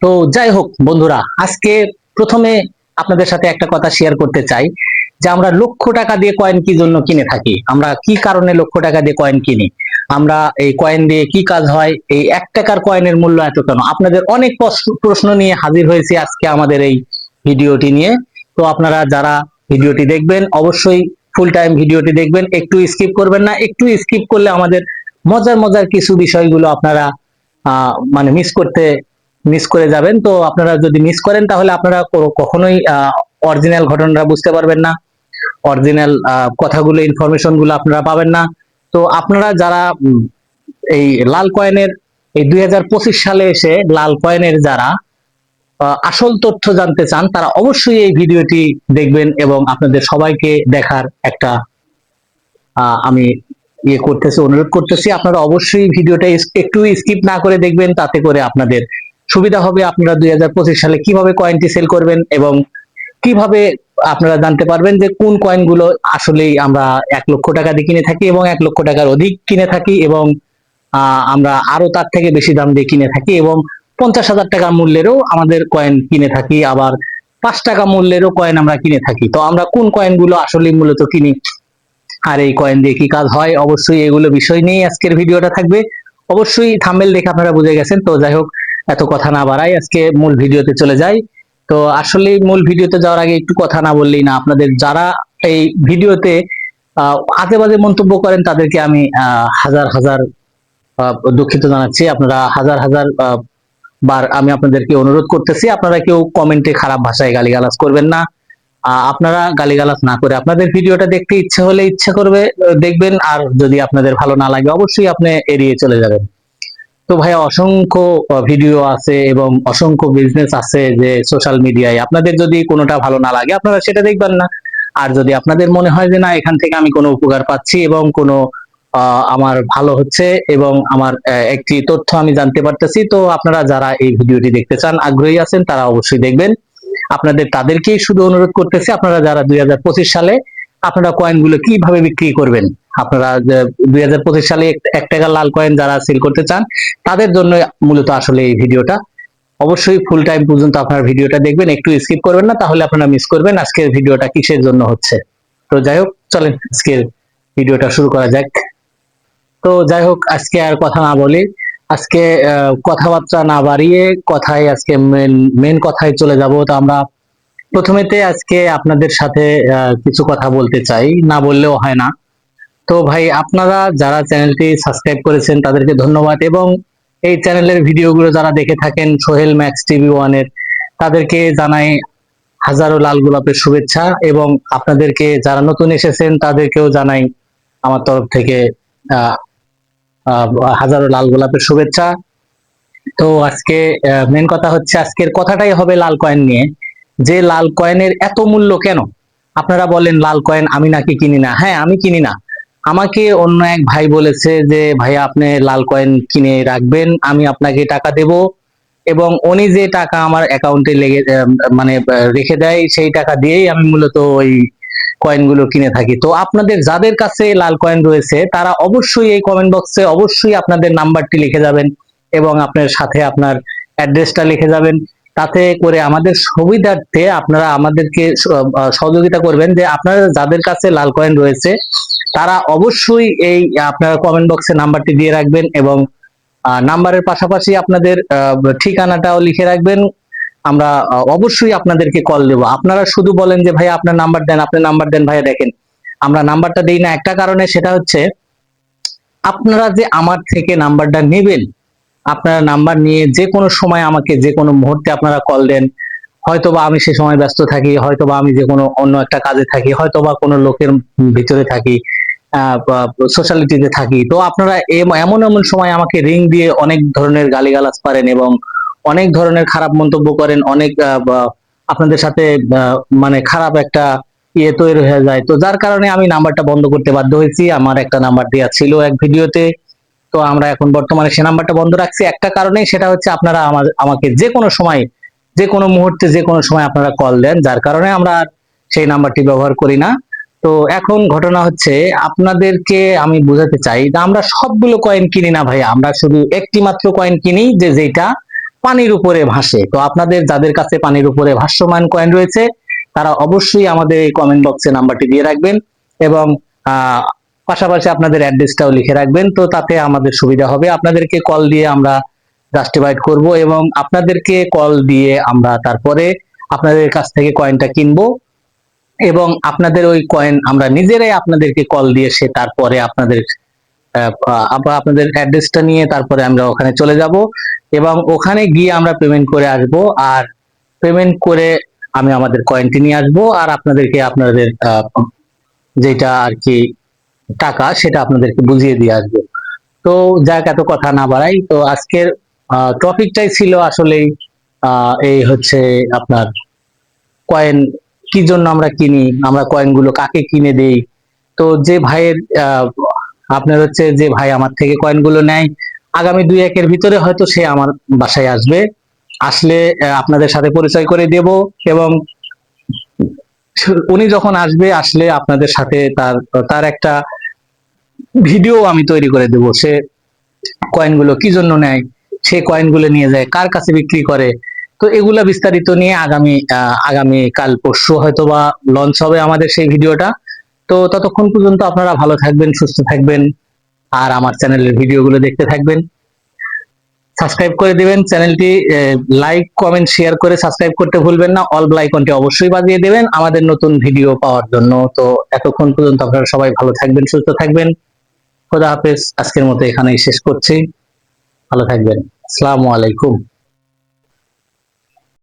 তো যাই হোক বন্ধুরা, আজকে প্রথমে আপনাদের সাথে একটা কথা শেয়ার করতে চাই যে আমরা লক্ষ টাকা দিয়ে কয়েন কি জন্য কিনে থাকি? আমরা কি কারণে লক্ষ টাকা দিয়ে কয়েন কিনি? আমরা এই কয়েন দিয়ে কি কাজ হয়? এই এক টাকার কয়েনের মূল্য এত কেন? আপনাদের অনেক প্রশ্ন- নিয়ে হাজির হয়েছি আজকে আমাদের এই ভিডিওটি নিয়ে। তো আপনারা যারা ভিডিওটি দেখবেন, অবশ্যই ফুল টাইম ভিডিওটি দেখবেন। একটু স্কিপ করবেন না। একটু স্কিপ করলে আমাদের মজার মজার কিছু বিষয়গুলো আপনারা মানে মিস করতে মিস করে যাবেন। তো আপনারা যদি মিস করেন, তাহলে আপনারা কখনোই অরিজিনাল ঘটনাটা বুঝতে পারবেন না। অরিজিনাল কথাগুলো ইনফরমেশনগুলো আপনারা পাবেন না। তো আপনারা যারা এই লাল কয়েনের, এই দুই হাজার পঁচিশ সালে এসে লাল কয়েনের যারা আসল তথ্য জানতে চান, তারা অবশ্যই এই ভিডিওটি দেখবেন এবং আপনাদের সবাইকে দেখার একটা আমি ইয়ে করতেছি, অনুরোধ করতেছি। আপনারা অবশ্যই ভিডিওটা একটু স্কিপ না করে দেখবেন, তাতে করে আপনাদের সুবিধা হবে আপনারা দুই হাজার পঁচিশ সালে কীভাবে কয়েনটি সেল করবেন এবং কীভাবে আপনারা জানতে পারবেন যে কোন কয়েনগুলো আসলেই আমরা এক লক্ষ টাকা দিয়ে কিনে থাকি এবং এক লক্ষ টাকার অধিক কিনে থাকি এবং আমরা আরও তার থেকে বেশি দাম দিয়ে কিনে থাকি এবং পঞ্চাশ হাজার টাকা মূল্যেরও আমাদের কয়েন কিনে থাকি, আবার পাঁচ টাকা মূল্যেরও কয়েন আমরা কিনে থাকি। তো আমরা কোন কয়েনগুলো আসলে মূলত কিনি আর এই কয়েন দিয়ে কি কাজ হয়? অবশ্যই এগুলো বিষয় নিয়ে আজকের ভিডিওটা থাকবে। অবশ্যই থাম্বেল দেখে আপনারা বুঝে গেছেন। তো যাই হোক এত কথা না বাড়াই আজকে মূল ভিডিওতে চলে যাই। তো আসলে মূল ভিডিওতে যাওয়ার আগে একটু কথা না বললেই না, আপনাদের যারা এই ভিডিওতে আজে বাজে মন্তব্য করেন তাদেরকে আমি হাজার হাজার দুঃখিত জানাচ্ছি। আপনারা হাজার হাজার বার আমি আপনাদেরকে অনুরোধ করতেছি। আপনারা কেউ কমেন্টে খারাপ ভাষায় গালিগালাজ করবেন না। আপনারা গালিগালাজ না করে আপনাদের ভিডিওটা দেখতে ইচ্ছে হলে ইচ্ছে করবে দেখবেন। আর যদি আপনাদের ভালো না লাগে, অবশ্যই আপনি এড়িয়ে চলে যাবেন। তো ভাইয়া অসংখ্য ভিডিও আছে এবং অসংখ্য বিজনেস আছে যে সোশ্যাল মিডিয়ায় আপনাদের যদি কোনোটা ভালো না লাগে, আপনারা সেটা দেখবেন না। আর যদি আপনাদের মনে হয় যে না, এখান থেকে আমি কোনো উপকার পাচ্ছি এবং কোনো আমার ভালো হচ্ছে এবং আমার একটি তথ্য আমি জানতে পারতেছি, তো আপনারা যারা এই ভিডিওটি দেখতে চান, আগ্রহী আছেন, তারা অবশ্যই দেখবেন। আপনাদের তাদেরকেই শুধু অনুরোধ করতেছি, আপনারা যারা দুই হাজার পঁচিশ সালে আপনারা কয়েনগুলো কীভাবে বিক্রি করবেন আপনারা দুই হাজার পঁচিশ সালে এক- টাকা লাল কয়েন যারা সেল করতে চান, তাদের জন্য মূলত আসলে এই ভিডিওটা। অবশ্যই ফুল টাইম পর্যন্ত আপনার ভিডিওটা দেখবেন, একটু স্কিপ করবেন না, তাহলে আপনারা মিস করবেন আজকের ভিডিওটা কিসের জন্য হচ্ছে। তো যাই হোক, চলেন আজকের ভিডিওটা শুরু করা যাক। তো যাই হোক, আজকে আর কথা না বলি, আজকে কথাবার্তা না বাড়িয়ে কথায় আজকে মেন মেন কথায় চলে যাব। তো আমরা প্রথমেতে আজকে আপনাদের সাথে কিছু কথা বলতে চাই, না বললেও হয় না। তো ভাই, আপনারা যারা চ্যানেলটি সাবস্ক্রাইব করেছেন, তাদেরকে ধন্যবাদ। এবং এই চ্যানেলের ভিডিওগুলো যারা দেখে থাকেন, সোহেল ম্যাক্স টিভি ওয়ানের, তাদেরকে জানাই হাজারো লাল গোলাপের শুভেচ্ছা। এবং আপনাদেরকে যারা নতুন এসেছেন, তাদেরকেও জানাই আমার তরফ থেকে হাজারো লাল গোলাপের শুভেচ্ছা। তো আজকে মেন কথা হচ্ছে, আজকের কথাটাই হবে লাল কয়েন নিয়ে। যে লাল কয়েনের এত মূল্য কেন? আপনারা বলেন, লাল কয়েন আমি নাকি কিনি না? হ্যাঁ আমি কিনি না। আমাকে অন্য এক ভাই বলেছে যে ভাই আপনি লাল কয়েন কিনে রাখবেন, আমি আপনাকে টাকা দেব। এবং উনি যে টাকা আমার অ্যাকাউন্টে লেগে মানে রেখে দেয়, সেই টাকা দিয়েই আমি মূলত ওই কয়েনগুলো কিনে থাকি। তো আপনাদের যাদের কাছে লাল কয়েন রয়েছে, তারা অবশ্যই এই কমেন্ট বক্সে অবশ্যই আপনাদের নাম্বারটি লিখে যাবেন এবং আপনার সাথে আপনার অ্যাড্রেসটা লিখে যাবেন। তাতে করে আমাদের সুবিধার্থে আপনারা আমাদেরকে সহযোগিতা করবেন যে আপনারা যাদের কাছে লাল কয়েন রয়েছে, তারা অবশ্যই এই, আপনার কমেন্ট বক্সে নাম্বারটি দিয়ে রাখবেন এবং নাম্বারের পাশাপাশি আপনাদের ঠিকানাটাও লিখে রাখবেন। আমরা অবশ্যই আপনাদেরকে কল দেব। আপনারা শুধু বলেন যে ভাই আপনার নাম্বার দেন আপনার নাম্বার দেন, ভাইয়া, দেখেন। আমরা নাম্বারটা দেই না। একটা কারণে সেটা হচ্ছে, আপনারা যে আমার থেকে নাম্বারটা নেবেন আপনারা নাম্বার নিয়ে যে কোনো সময় আমাকে যে কোনো মুহূর্তে আপনারা কল দেন। হয়তোবা আমি সে সময় ব্যস্ত থাকি, হয়তোবা আমি যে কোনো অন্য একটা কাজে থাকি, হয়তোবা কোনো লোকের ভিতরে থাকি সোশ্যালিটিতে থাকি। তো আপনারা এম- এমন এমন সময় আমাকে রিং দিয়ে অনেক ধরনের গালিগালাজ পারেন এবং অনেক ধরনের খারাপ মন্তব্য করেন, অনেক আপনাদের সাথে মানে খারাপ একটা ইয়ে তৈরি হয়ে যায়। তো যার কারণে আমি নাম্বারটা বন্ধ করতে বাধ্য হয়েছি। আমার একটা নাম্বার দেওয়া ছিল এক ভিডিওতে। তো আমরা এখন বর্তমানে সে নাম্বারটা বন্ধ রাখছি। একটা কারণেই সেটা হচ্ছে আপনারা আমাকে যে কোনো সময়, যে কোনো মুহূর্তে, যে কোনো সময় আপনারা কল দেন, যার কারণে আমরা সেই নাম্বারটি ব্যবহার করি না। তো এখন ঘটনা হচ্ছে আপনাদেরকে আমি বোঝাতে চাই যে আমরা সবগুলো কয়েন কিনি না ভাই আমরা শুধু একটি মাত্র কয়েন কিনি যে যেটা পানির উপরে ভাসে। তো আপনাদের, যাদের কাছে পানির উপরে ভাসমান কয়েন রয়েছে, তারা অবশ্যই আমাদের এই কমেন্ট বক্সে নাম্বারটি দিয়ে রাখবেন এবং পাশাপাশি আপনাদের অ্যাড্রেসটাও লিখে রাখবেন, তো তাতে আমাদের সুবিধা হবে। আপনাদেরকে কল দিয়ে আমরা জাস্টিফাইড করব এবং আপনাদেরকে কল দিয়ে আমরা তারপরে আপনাদের কাছ থেকে কয়েনটা কিনবো এবং আপনাদের ওই কয়েন আমরা নিজেরাই আপনাদেরকে কল দিয়ে সে তারপরে আপনাদের আপনাদের অ্যাড্রেসটা নিয়ে তারপরে আমরা ওখানে চলে যাব এবং ওখানে গিয়ে আমরা পেমেন্ট করে আসব আর পেমেন্ট করে আমি আমাদের কয়েনটি নিয়ে আসব আর আপনাদেরকে আপনাদের যেটা আর কি টাকা সেটা আপনাদেরকে বুঝিয়ে দিয়ে আসব। তো যাক, এত কথা না বাড়াই। তো আজকের টপিকটাই ছিল আসলেই এই হচ্ছে আপনার কয়েন, কি জন্য আমরা কিনি, আমরা কয়েনগুলো কাকে কিনে দেই। তো যে ভাইয়ের আপনার হচ্ছে যে ভাই আমার থেকে কয়েনগুলো নেয়, আগামী দুই একের ভিতরে হয়তো সে আমার বাসায় আসবে। আসলে আপনাদের সাথে পরিচয় করে দেব এবং উনি যখন আসবে, আসলে আপনাদের সাথে তার তার একটা ভিডিও আমি তৈরি করে দেব। সে কয়েনগুলো কি জন্য নেয়? সে কয়েনগুলো নিয়ে যায়, কার কাছে বিক্রি করে? তো এগুলা বিস্তারিত নিয়ে আগামী আগামী কাল পরশু হয়তো বা লঞ্চ হবে আমাদের সেই ভিডিওটা। তো ততক্ষণ পর্যন্ত আপনারা ভালো থাকবেন, সুস্থ থাকবেন, আর আমার চ্যানেলের ভিডিওগুলো দেখতে থাকবেন। সাবস্ক্রাইব করে দিবেন, চ্যানেলটি লাইক কমেন্ট শেয়ার করে সাবস্ক্রাইব করতে ভুলবেন না। অল আইকনটি অবশ্যই বাজিয়ে দেবেন আমাদের নতুন ভিডিও পাওয়ার জন্য। তো এতক্ষণ পর্যন্ত আপনারা সবাই ভালো থাকবেন, সুস্থ থাকবেন। খোদা হাফেজ আজকের মতো এখানেই শেষ করছি। ভালো থাকবেন। আসসালামু আলাইকুম।